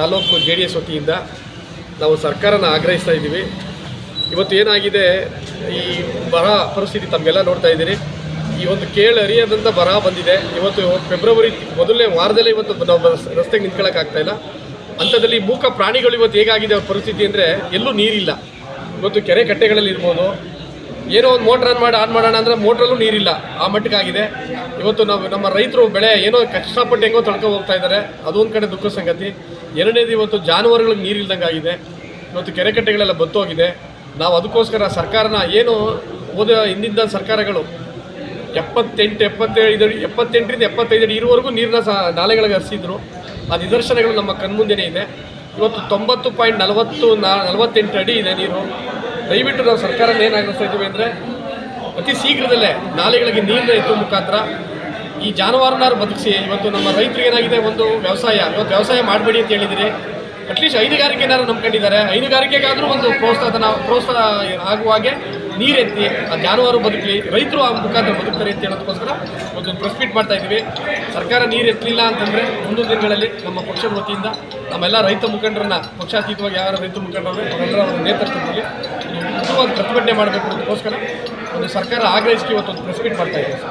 Taluk J D S ವತಿಯಿಂದ ನಾವು ಸರ್ಕಾರನ ಆಗ್ರಹಿಸ್ತಾ ಇದ್ದೀವಿ. ಇವತ್ತು ಏನಾಗಿದೆ? ಈ ಬರ ಪರಿಸ್ಥಿತಿ ತಮಗೆಲ್ಲ ನೋಡ್ತಾ ಇದ್ದೀರಿ. ಈ ಒಂದು ಕೇಳು ಅರಿಯದಂಥ ಬರ ಬಂದಿದೆ. ಇವತ್ತು ಫೆಬ್ರವರಿ ಮೊದಲನೇ ವಾರದಲ್ಲೇ ಇವತ್ತು ನಾವು ರಸ್ತೆಗೆ ನಿಂತ್ಕೊಳ್ಳೋಕ್ಕಾಗ್ತಾ ಇಲ್ಲ. ಅಂಥದ್ದಲ್ಲಿ ಮೂಕ ಪ್ರಾಣಿಗಳು ಇವತ್ತು ಹೇಗಾಗಿದೆ ಅವ್ರ ಪರಿಸ್ಥಿತಿ ಅಂದರೆ ಎಲ್ಲೂ ನೀರಿಲ್ಲ. ಇವತ್ತು ಕೆರೆ ಕಟ್ಟೆಗಳಲ್ಲಿ ಇರ್ಬೋದು ಏನೋ ಒಂದು ಮೋಟ್ರ್ ಆನ್ ಮಾಡಿ ಆನ್ ಮಾಡೋಣ ಅಂದರೆ ಮೋಟ್ರಲ್ಲೂ ನೀರಿಲ್ಲ. ಆ ಮಟ್ಟಕ್ಕಾಗಿದೆ ಇವತ್ತು ನಾವು ನಮ್ಮ ರೈತರು ಬೆಳೆ ಏನೋ ಕಷ್ಟಪಟ್ಟು ಹೆಂಗೋ ತಳ್ಕೊ ಹೋಗ್ತಾ ಇದ್ದಾರೆ. ಅದೊಂದು ಕಡೆ ದುಃಖ ಸಂಗತಿ. ಎರಡನೇದು ಇವತ್ತು ಜಾನುವಾರುಗಳಿಗೆ ನೀರಿಲ್ದಂಗೆ ಆಗಿದೆ. ಇವತ್ತು ಕೆರೆಕಟ್ಟೆಗಳೆಲ್ಲ ಬತ್ತೋಗಿದೆ ನಾವು ಅದಕ್ಕೋಸ್ಕರ ಸರ್ಕಾರನ ಏನು ಹೋದ ಹಿಂದಿದ್ದ ಸರ್ಕಾರಗಳು ಎಪ್ಪತ್ತೆಂಟು ಎಪ್ಪತ್ತೈದು ಎಪ್ಪತ್ತೆಂಟರಿಂದ ಎಪ್ಪತ್ತೈದು ಅಡಿ ಇರುವವರೆಗೂ ನೀರನ್ನ ಸಹ ನಾಲೆಗಳಿಗೆ ಹರಿಸಿದ್ರು. ಆ ನಿದರ್ಶನಗಳು ನಮ್ಮ ಕಣ್ಮುಂದೆನೇ ಇದೆ. ಇವತ್ತು ತೊಂಬತ್ತು ಪಾಯಿಂಟ್ ನಲವತ್ತು ನಾ ನಲವತ್ತೆಂಟು ಅಡಿ ಇದೆ ನೀರು. ದಯವಿಟ್ಟು ನಾವು ಸರ್ಕಾರನ ಏನು ಇದ್ದೀವಿ ಅಂದರೆ ಅತಿ ಶೀಘ್ರದಲ್ಲೇ ನಾಲೆಗಳಿಗೆ ನೀರಿನ ಎತ್ತುವ ಮುಖಾಂತರ ಈ ಜಾನುವಾರನಾರು ಬದುಕಿಸಿ ಇವತ್ತು ನಮ್ಮ ರೈತರಿಗೆ ಏನಾಗಿದೆ ಒಂದು ವ್ಯವಸಾಯ, ಇವತ್ತು ವ್ಯವಸಾಯ ಮಾಡಬೇಡಿ ಅಂತ ಹೇಳಿದಿರಿ. ಅಟ್ಲೀಸ್ಟ್ ಹೈನುಗಾರಿಕೆನಾರು ನಂಬ್ಕೊಂಡಿದ್ದಾರೆ. ಹೈನುಗಾರಿಕೆಗಾದರೂ ಒಂದು ಪ್ರೋತ್ಸಾಹ ಆಗುವ ಹಾಗೆ ನೀರೆತ್ತಿ ಆ ಜಾನುವಾರು ಬದುಕಲಿ, ರೈತರು ಆ ಮುಖಾಂತರ ಬದುಕ್ತಾರೆ ಅಂತ ಹೇಳೋದಕ್ಕೋಸ್ಕರ ಒಂದು ಪ್ರೆಸ್ ಮೀಟ್ ಮಾಡ್ತಾ ಇದ್ದೀವಿ. ಸರ್ಕಾರ ನೀರು ಎತ್ತಲಿಲ್ಲ ಅಂತಂದರೆ ಮುಂದಿನ ದಿನಗಳಲ್ಲಿ ನಮ್ಮ ಪಕ್ಷದ ವತಿಯಿಂದ ನಮ್ಮೆಲ್ಲ ರೈತ ಮುಖಂಡರನ್ನ, ಪಕ್ಷಾತೀತವಾಗಿ ಯಾರು ರೈತ ಮುಖಂಡರು ಅವರೆಲ್ಲರ ಅವರ ನೇತೃತ್ವದಲ್ಲಿ ಒಂದು ಪ್ರತಿಭಟನೆ ಮಾಡಬೇಕು ಅದಕ್ಕೋಸ್ಕರ ಒಂದು ಸರ್ಕಾರ ಆಗ್ರಹಿಸಿ ಇವತ್ತು ಒಂದು ಪ್ರೆಸ್ಮೀಟ್ ಮಾಡ್ತಾ ಇದ್ದೀವಿ.